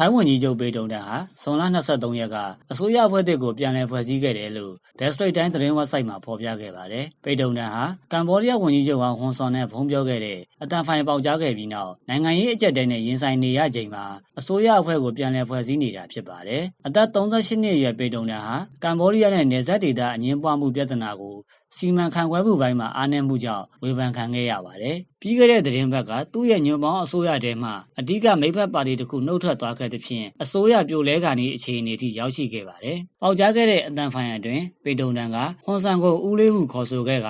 ထိုင်းဝန်ကြီးချုပ်ပေတုံတန်ဟာဇွန်လ23ရက်က အစိုးရအဖွဲ့တစ်ကိုပြန်လည်ဖွဲ့စည်းခဲ့တယ်လို့ The Straits Times သတင်းဝက်ဆိုက်မှာဖော်ပြခဲ့ပါတယ်။ပေတုံတန်ဟာကမ္ဘောဒီးယားဝန်ကြီးချုပ်ဟောင်းဟွန်ဆွန်နဲ့ဖုံးပြောခဲ့တဲ့အတန်ဖိုင်ပေါက်ကြားခဲ့ပြီးနောက်နိုင်ငံရေးအကြက်တဲနဲ့ရင်ဆိုင်နေရချိန်မှာအစိုးရအဖွဲ့ကိုပြန်လည်ဖွဲ့စည်းနေတာဖြစ်ပါတယ်။အသက်38နှစ်အရွယ်ပေတုံတန်ဟာကမ္ဘောဒီးယားနဲ့နယ်စပ်ဒေသအငင်းပွားမှုပြဿနာကိုစီမံခန့်ခွဲမှုပိုင်းမှာအားနည်းမှုကြောင့်ဝေဖန်ခံခဲ့ရပါတယ်။ပြီးခဲ့တဲ့သတင်းပတ်ကသူ့ရဲ့ညွန့်ပေါင်းအစိုးရထဲမှအဓိကမိဖက်ပါတီတစ်ခုနှုတ်ထွက်သွားခဲ့သဖြင့်အစိုးရပြိုလဲခါနေအခြေအနေထိရောက်ရှိခဲ့ပါတယ်။ပေါက်ကြားခဲ့တဲ့အတန်ဖိုင်အတွင်းပေတုံတန်ကဟွန်ဆန်ကိုဦးလေးဟုခေါ်ဆိုခဲ့က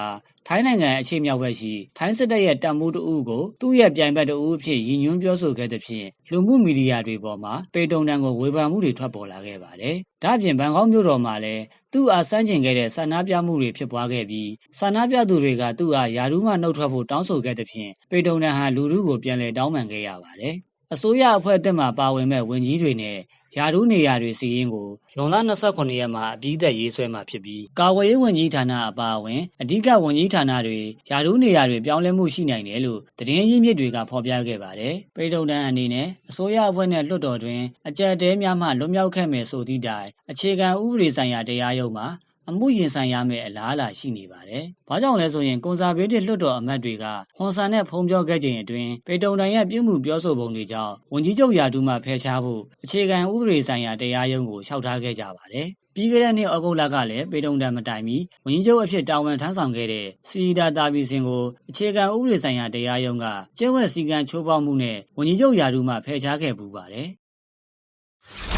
ထိုင်းနိုင်ငံအခြေမြောက်ဘက်ရှိထိုင်းစစ်တပ်ရဲ့တပ်မှုတအုပ်ကိုသူ့ရဲ့ပြိုင်ဘက်တအုပ်အဖြစ်ရည်ညွှန်းပြောဆိုခဲ့သဖြင့်လူမှုမီဒီယာတွေပေါ်မှာပေတုံတန်ကိုဝေဖန်မှုတွေထွက်ပေါ်လာခဲ့ပါတယ်။ဒါ့အပြင်ဘန်ကောက်မြို့တော်မှာလည်းသူ့အားစန့်ကျင်ခဲ့တဲ့ဆန္ဒပြမှုတွေဖြစ်ပွားခဲ့ပြီးဆန္ဒပြသူတွေကသူ့အားယာရုမှနှုတ်ထွက်ဖို့တောင်းဆိုခဲ့သဖြင့်ပေတုံတန်ဟာလူထုကိုပြန်လည်တောင်းပန်ခဲ့ရပါတယ်။ အစိုးရအဖွဲ့အသစ်မှပါဝင်မဲ့ဝန်ကြီးတွေနဲ့ယာရုနေရာတွေစီရင်ကိုဇွန်လ29ရက်မှာအပြီးသက်ရေးဆွဲမှာဖြစ်ပြီးကာဝေးရေးဝန်ကြီးဌာနအပါအဝင်အဓိကဝန်ကြီးဌာနတွေယာရုနေရာတွေပြောင်းလဲမှုရှိနိုင်တယ်လို့သတင်းရင်းမြစ်တွေကဖော်ပြခဲ့ပါတယ်။ပြည်ထုံတန်းအနေနဲ့အစိုးရအဖွဲ့နဲ့လွှတ်တော်တွင်အကြက်တဲများမှလွတ်မြောက်ခဲ့မယ်ဆိုသည့်တိုင်အခြေခံဥပဒေဆိုင်ရာတရားရုံးမှာ အမှုရင်ဆိုင်ရမယ့်အလားအလာရှိနေပါတယ်။ဘာကြောင့်လဲဆိုရင်ကွန်ဆာဗေးတစ်လွှတ်တော်အမတ်တွေကဟွန်ဆန်နဲ့ဖုံးပြောခဲ့ချိန်အတွင်းပေတုံတန်ရဲ့ပြုမှုပြောဆိုပုံတွေကြောင့်ဝန်ကြီးချုပ်ယာတူမှဖယ်ရှားဖို့အခြေခံဥပဒေဆိုင်ရာတရားရုံးကိုလျှောက်ထားခဲ့ကြပါတယ်။ပြီးခဲ့တဲ့နှစ်ဩဂုတ်လကလည်းပေတုံတန်မတိုင်မီဝန်ကြီးချုပ်အဖြစ်တာဝန်ထမ်းဆောင်ခဲ့တဲ့စီဒါတာဘီစင်ကိုအခြေခံဥပဒေဆိုင်ရာတရားရုံးကကျဲဝက်စည်းကမ်းချိုးဖောက်မှုနဲ့ဝန်ကြီးချုပ်ယာတူမှဖယ်ရှားခဲ့ပူပါတယ်။